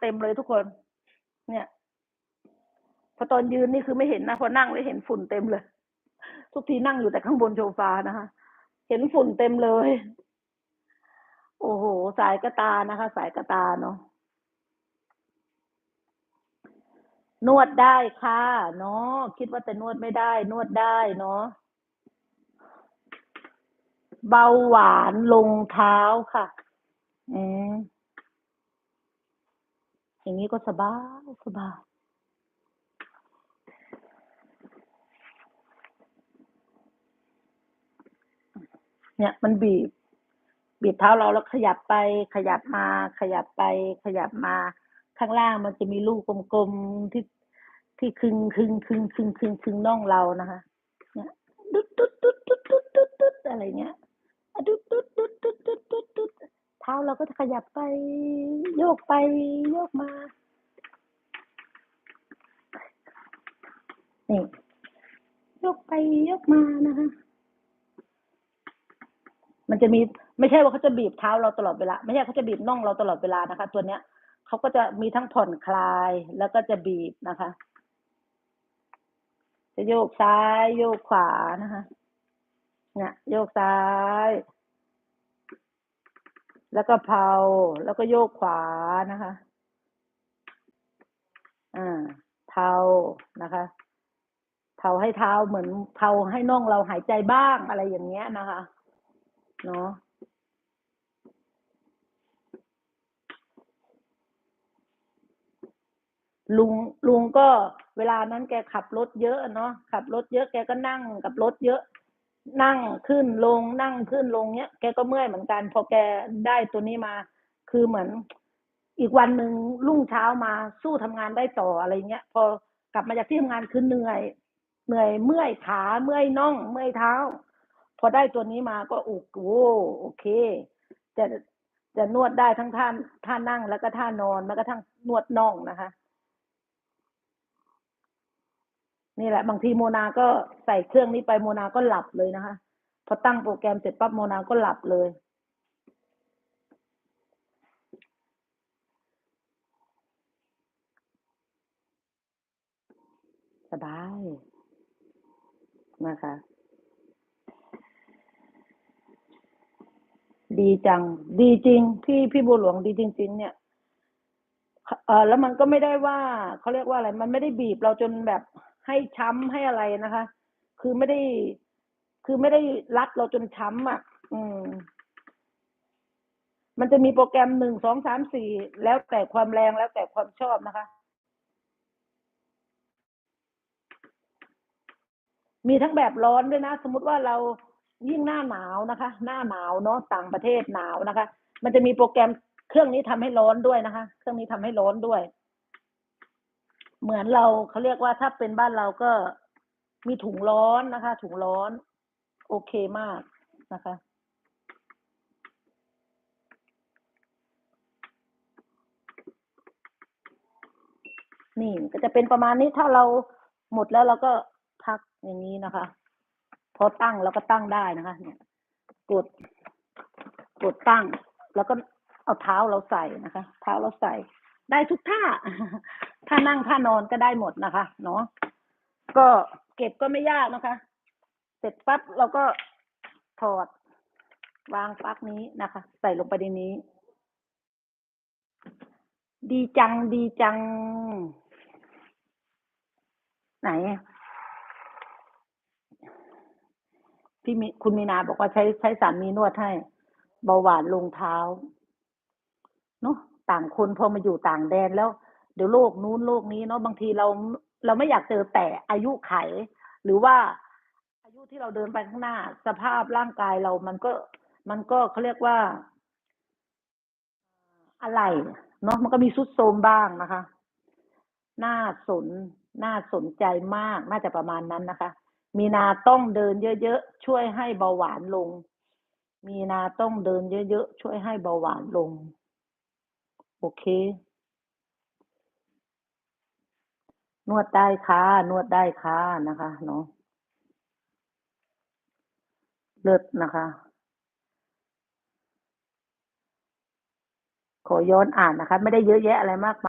เต็มเลยทุกคน เนี่ย พอตอนยืนนี่คือไม่เห็นนะพอนั่งแล้วเห็นฝุ่นเต็มเลย ทุกทีนั่งอยู่แต่ข้างบนโซฟานะคะเห็นฝุ่นเต็มเลย โอ้โห สายกระตานะคะ สายกระตาเนาะนวดได้ค่ะเนาะคิดว่าแต่นวดไม่ได้ นวดได้เนาะเบาหวานลงเท้าค่ะ อืม อย่างนี้ก็สบายสบายเนี่ยมันบีบ บีบเท้าเราแล้วขยับไป ขยับมา ขยับไป ขยับมา ข้างล่างมันจะมีลูกกลมๆที่ที่คึงคึงคึงคึงคึงคึงน่องเรานะคะเนี่ยดุดดุดดุดดุดดุดดุดุดอะไรเงี้ยดุดดุดดุดดุดดุดดุดดุด เท้าเราก็จะขยับไปโยกไปโยกมา นี่โยกไปโยกมานะคะ มันจะมีไม่ใช่ว่าเขาจะบีบเท้าเราตลอดเวลา ไม่ใช่เขาจะบีบน่องเราตลอดเวลานะคะ ตัวเนี้ยเขาก็จะมีทั้งผ่อนคลายแล้วก็จะบีบนะคะ จะโยกซ้ายโยกขวานะคะเนี่ยโยกซ้าย แล้วก็เพาแล้วก็โยกขวานะคะอ่าเทานะคะเทาให้เท้าเหมือนเทาให้น่องเราหายใจบ้างอะไรอย่างเงี้ยนะคะเนาะลุงลุงก็เวลานั้นแกขับรถเยอะเนาะขับรถเยอะแกก็นั่งกับรถเยอะ นั่งขึ้นลงนั่งขึ้นลงเนี้ยแกก็เมื่อยเหมือนกัน พอแกได้ตัวนี้มา คือเหมือนอีกวันหนึ่งรุ่งเช้ามาสู้ทำงานได้ต่ออะไรเงี้ย พอกลับมาจากที่ทำงานคือเหนื่อย เหนื่อยเมื่อยขาเมื่อยน่อง เมื่อยเท้า พอได้ตัวนี้มาก็โอ้โหโอเค จะจะนวดได้ทั้งท่าท่านั่งแล้วก็ท่านอนแล้วก็ทั้งนวดน่องนะคะ นี่แหละ บางทีโมนาก็ใส่เครื่องนี้ไปโมนาก็หลับเลยนะคะ พอตั้งโปรแกรมเสร็จปั๊บโมนาก็หลับเลยสบายนะคะ ดีจัง ดีจริง พี่พี่บัวหลวงดีจริง ๆ เนี่ย เออแล้วมันก็ไม่ได้ว่าเขาเรียกว่าอะไร มันไม่ได้บีบเราจนแบบ ให้ช้ำให้อะไรนะคะ คือไม่ได้ คือไม่ได้รัดเราจนช้ำอะ อืม มันจะมีโปรแกรมหนึ่งสองสามสี่แล้วแต่ความแรงแล้วแต่ความชอบนะคะ มีทั้งแบบร้อนด้วยนะ สมมติว่าเรายิ่งหน้าหนาวนะคะ หน้าหนาวเนาะต่างประเทศหนาวนะคะ มันจะมีโปรแกรมเครื่องนี้ทำให้ร้อนด้วยนะคะ เครื่องนี้ทำให้ร้อนด้วย เหมือนเราเขาเรียกว่าถ้าเป็นบ้านเราก็มีถุงร้อนนะคะ ถุงร้อน โอเคมากนะคะ นี่ก็จะเป็นประมาณนี้ถ้าเราหมดแล้วเราก็พักอย่างนี้นะคะ พอตั้งเราก็ตั้งได้นะคะ เนี่ย กด กดตั้ง แล้วก็เอาเท้าเราใส่นะคะ เท้าเราใส่ ได้ทุกท่า ถ้านั่งท่านอนก็ได้หมดนะคะ เนาะก็เก็บก็ไม่ยากนะคะ เสร็จปั๊บเราก็ถอดวางปลั๊กนี้นะคะ ใส่ลงไปในนี้ ดีจังดีจัง ไหนพี่มีคุณมีนาบอกว่าใช้ใช้สามีนวดให้เบาหวานลงเท้าเนาะต่างคนพอมาอยู่ต่างแดนแล้ว เดี๋ยวโลกนู้นโลกนี้เนาะบางทีเราเราไม่อยากเจอแต่อายุไข หรือว่าอายุที่เราเดินไปข้างหน้า สภาพร่างกายเรามันก็ มันก็เขาเรียกว่า อะไรเนาะมันก็มีสุดโทมบ้างนะคะ น่าสน น่าสนใจมาก น่าจะประมาณนั้นนะคะ มีนาต้องเดินเยอะๆ ช่วยให้เบาหวานลง มีนาต้องเดินเยอะๆ ช่วยให้เบาหวานลง โอเค นวดได้ค่ะ นวดได้ค่ะนะคะเนาะเลิศนะคะ ขอย้อนอ่านนะคะ ไม่ได้เยอะแยะอะไรมากมาย